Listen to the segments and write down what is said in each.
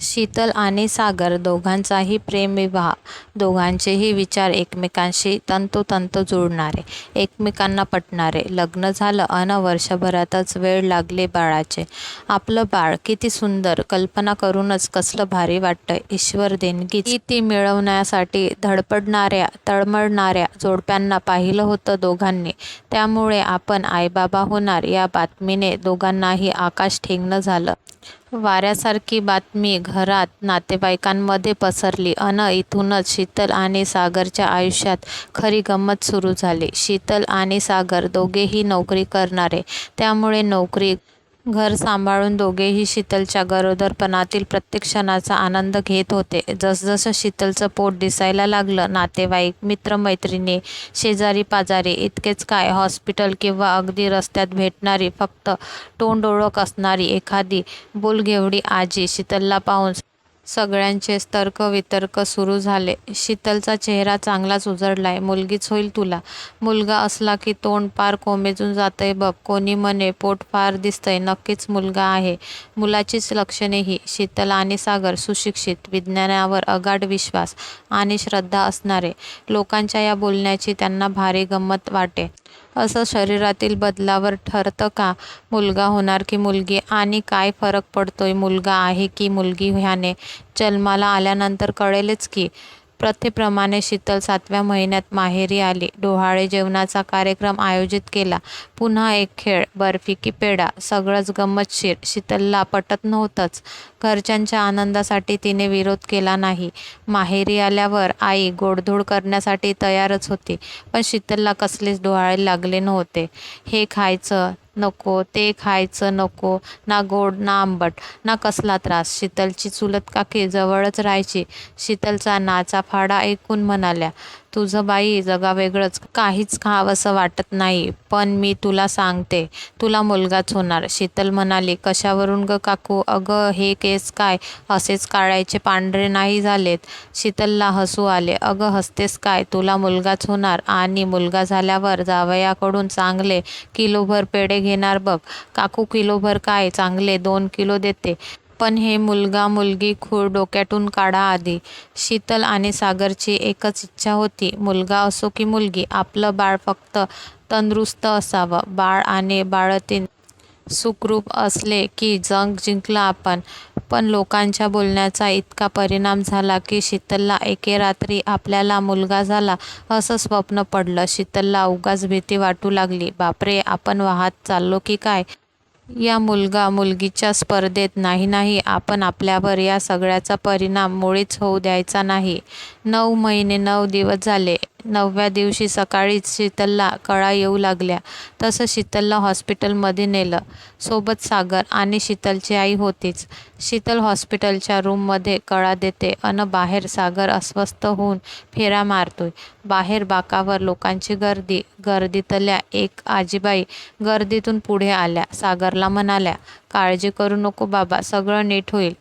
शीतल आणि सागर दोघांचाही प्रेमविवाह दोघांचेही विचार एकमेकांशी तंतोतंत जुळणारे एकमेकांना पटणारे. लग्न झालं अन वर्षभरातच वेळ लागले बाळाचे. आपलं बाळ किती सुंदर कल्पना करूनच कसलं भारी वाटतंय. ईश्वर देणगी ती ती मिळवण्यासाठी धडपडणाऱ्या तळमळणाऱ्या जोडप्यांना पाहिलं होतं दोघांनी. त्यामुळे आपण आईबाबा होणार या बातमीने दोघांनाही आकाश ठेंगणं झालं. वाऱ्यासारखी बातमी घरात नातेवाईकांमध्ये पसरली. अन इथूनच शीतल आणि सागरच्या आयुष्यात खरी गंमत सुरू झाली. शीतल आणि सागर दोघेही नोकरी करणारे. त्यामुळे नोकरी घर सांभाळून दोघेही शीतलच्या गरोदरपणातील प्रत्येक क्षणाचा आनंद घेत होते. जसजसं शीतलचं पोट दिसायला लागलं नातेवाईक मित्रमैत्रिणी शेजारी पाजारी इतकेच काय हॉस्पिटल किंवा अगदी रस्त्यात भेटणारी फक्त तोंड ओळख असणारी एखादी बोलघेवडी आजी शीतलला पाहून सगळ्यांचेच तर्कवितर्क सुरू झाले. शीतलचा चेहरा चांगलाच उजळलाय. मुलगीच होईल तुला. मुलगा असला की तोंड पार कोमेजून जातंय बघ. कोणी म्हणे पोट फार दिसतंय. नक्कीच मुलगा आहे. मुलाचीच लक्षणे ही. शीतल आणि सागर सुशिक्षित विज्ञानावर अगाढ विश्वास आणि श्रद्धा असणारे. लोकांच्या या बोलण्याची त्यांना भारी गंमत वाटे. असं शरीरातील बदलावर ठरतं का? मुलगा होणार की मुलगी? आणि काय फरक पडतोय मुलगा आहे की मुलगी ह्याने? जन्माला आल्यानंतर कळेलच की. प्रथेप्रमाणे शीतल सातव्या महिन्यात माहेरी आली. डोहाळे जेवणाचा कार्यक्रम आयोजित केला. पुन्हा एक खेळ बर्फी की पेढा सगळंच गंमतशीर. शीतलला पटत नव्हतंच. घरच्यांच्या आनंदासाठी तिने विरोध केला नाही. माहेरी आल्यावर आई गोडधोड करण्यासाठी तयारच होती पण शीतलला कसलेच डोहाळे लागले नव्हते. हे खायचं नको ते खायचं नको ना गोड ना आंबट ना कसला त्रास. शीतलची चुलत काकी जवळच राहायची. शीतलचा नाचा फाडा ऐकून म्हणाल्या तुझं बाई जगा वेगळंच काहीच खावंसं वाटत नाही. पण मी तुला सांगते तुला मुलगाच होणार. शीतल म्हणाली कशावरून ग काकू? अगं हे केस काय? असेच काढायचे पांढरे नाही झालेत. शीतलला हसू आले अगं हसतेस काय? तुला मुलगाच होणार. आणि मुलगा झाल्यावर जावयाकडून चांगले किलोभर पेढे घेणार बघ. काकू किलोभर काय? चांगले दोन किलो देते. पण हे मुलगा मुलगी खूळ डोक्यातून काढा आधी. शीतल आणि सागरची एकच इच्छा होती. मुलगा असो की मुलगी आपलं बाळ फक्त तंदुरुस्त असावं. बाळ आणि बाळतीन सुखरूप असले की जंग जिंकलं आपण. पण लोकांच्या बोलण्याचा इतका परिणाम झाला की शीतलला एके रात्री आपल्याला मुलगा झाला असं स्वप्न पडलं. शीतलला उगाच भीती वाटू लागली. बापरे आपण वाहत चाललो की काय? या मुलगा मुलगीच्या स्पर्धेत नाही नाही आपण आपल्यावर या सगळ्याचा परिणाम मुळीच होऊ द्यायचा नाही. नऊ महिने नऊ दिवस झाले. नवव्या दिवशी सकाळीच शीतलला कळा येऊ लागल्या. तसं शीतलला हॉस्पिटलमध्ये नेलं. सोबत सागर आणि शीतलची आई होतीच. शीतल हॉस्पिटलच्या रूममध्ये कळा देते अन बाहेर सागर अस्वस्थ होऊन फेरा मारतोय. बाहेर बाकावर लोकांची गर्दी. गर्दीतल्या एक आजीबाई गर्दीतून पुढे आल्या. सागरला म्हणाल्या काळजी करू नको बाबा सगळं नीट होईल.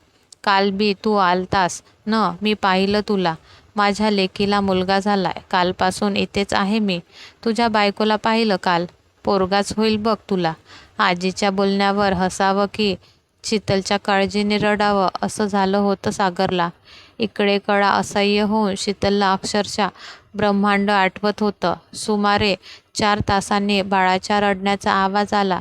काल बी तू आलतास. न मी पाहिलं तुला. माझ्या लेकीला मुलगा झालाय. कालपासून इथेच आहे मी. तुझ्या बायकोला पाहिलं काल. पोरगाच होईल बघ तुला. आजीच्या बोलण्यावर हसावं की शीतलच्या काळजीने रडावं असं झालं होतं सागरला. इकडे कळा असह्य होऊन शीतलला अक्षरशः ब्रह्मांड आठवत होतं. सुमारे चार तासांनी बाळाच्या रडण्याचा आवाज आला.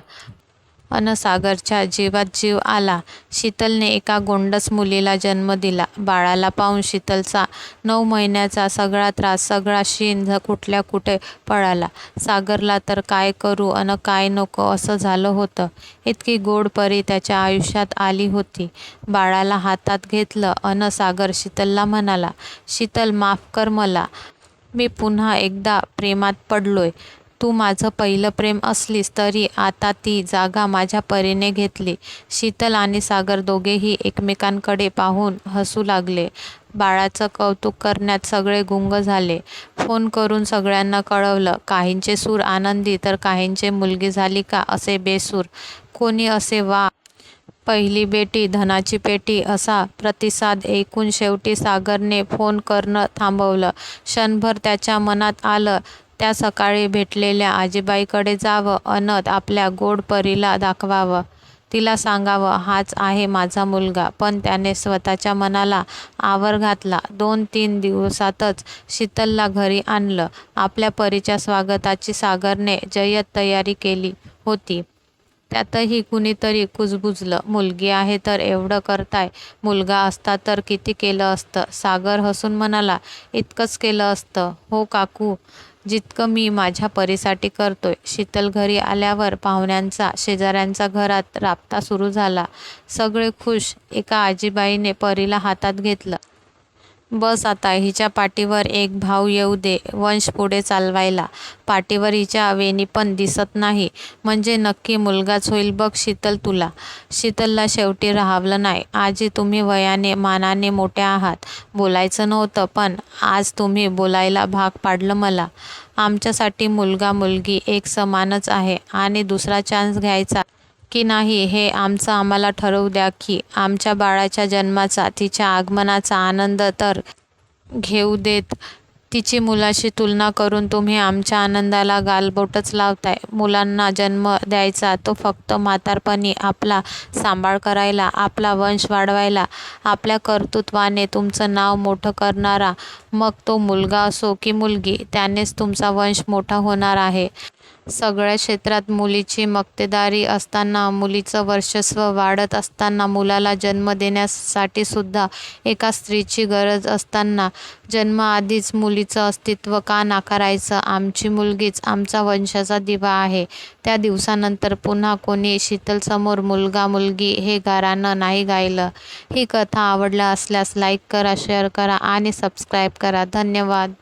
अन सागरच्या जीवात जीव आला. शीतलने एका गोंडस मुलीला जन्म दिला. बाळाला पाहून शीतलचा नऊ महिन्याचा सगळा त्रास सगळा शीन कुठल्या कुठे पळाला. सागरला तर काय करू अन काय नको असं झालं होतं. इतकी गोड परी त्याच्या आयुष्यात आली होती. बाळाला हातात घेतलं अन सागर शीतलला म्हणाला शीतल माफ कर मला. मी पुन्हा एकदा प्रेमात पडलोय. तू माझं पहिलं प्रेम असलीस तरी आता ती जागा माझ्या परीने घेतली. शीतल आणि सागर दोघेही एकमेकांकडे पाहून हसू लागले. बाळाचं कौतुक करण्यात सगळे गुंग झाले. फोन करून सगळ्यांना कळवलं काहींचे सूर आनंदी तर काहींचे मुलगी झाली का असे बेसूर? कोणी असे वा? पहिली बेटी धनाची पेटी असा प्रतिसाद ऐकून शेवटी सागरने फोन करणं थांबवलं. क्षणभर त्याच्या मनात आलं त्या सकाळी भेटलेल्या आजीबाईकडे जावं अन आपल्या गोड परीला दाखवावं. तिला सांगावं हाच आहे माझा मुलगा. पण त्याने स्वतःच्या मनाला आवर घातला. दोन तीन दिवसातच शीतलला घरी आणलं. आपल्या परीच्या स्वागताची सागरने जय्यत तयारी केली होती. त्यातही कुणीतरी कुजबुजलं मुलगी आहे तर एवढं करताय. मुलगा असता तर किती केलं असतं? सागर हसून म्हणाला इतकंच केलं असतं. हो काकू. जितकं मी माझ्या परीसाठी करतोय शीतल घरी आल्यावर पाहुण्यांचा शेजाऱ्यांचा घरात राबता सुरू झाला. सगळे खुश एका आजीबाईने परीला हातात घेतलं. बस आता हिच्या पाठीवर एक भाव येऊ दे वंश पुढे चालवायला. पाठीवर हिच्या वेणी पण दिसत नाही. म्हणजे नक्की मुलगाच होईल बघ शीतल तुला. शीतलला शेवटी राहावलं नाही. आजी तुम्ही वयाने मानाने मोठ्या आहात. बोलायचं नव्हतं पण आज तुम्ही बोलायला भाग पाडलं मला. आमच्यासाठी मुलगा मुलगी एक समानच आहे आणि दुसरा चान्स घ्यायचा. की नाही हे आमचं आम्हाला ठरवू द्या की आमच्या बाळाच्या जन्माचा तिच्या आगमनाचा आनंद तर घेऊ देत. तिची मुलाशी तुलना करून तुम्ही आमच्या आनंदाला गालबोटच लावताय. मुलांना जन्म द्यायचा तो फक्त म्हातारपणी आपला सांभाळ करायला आपला वंश वाढवायला आपल्या कर्तृत्वाने तुमचं नाव मोठं करणारा मग तो मुलगा असो की मुलगी त्यानेच तुमचा वंश मोठा होणार आहे. सगळ्या क्षेत्रात मुलीची मक्तेदारी असताना मुलीचं वर्चस्व वाढत असताना मुलाला जन्म देण्यासाठी सुद्धा एका स्त्रीची गरज असताना जन्माआधीच मुलीचं अस्तित्व का नाकारायचं? आमची मुलगीच आमचा वंशाचा दिवा आहे. त्या दिवसानंतर पुन्हा कोणी शीतलसमोर मुलगा मुलगी हे गारानं नाही गायलं. ही कथा आवडल्या असल्यास लाईक करा शेअर करा आणि सबस्क्राईब करा. धन्यवाद.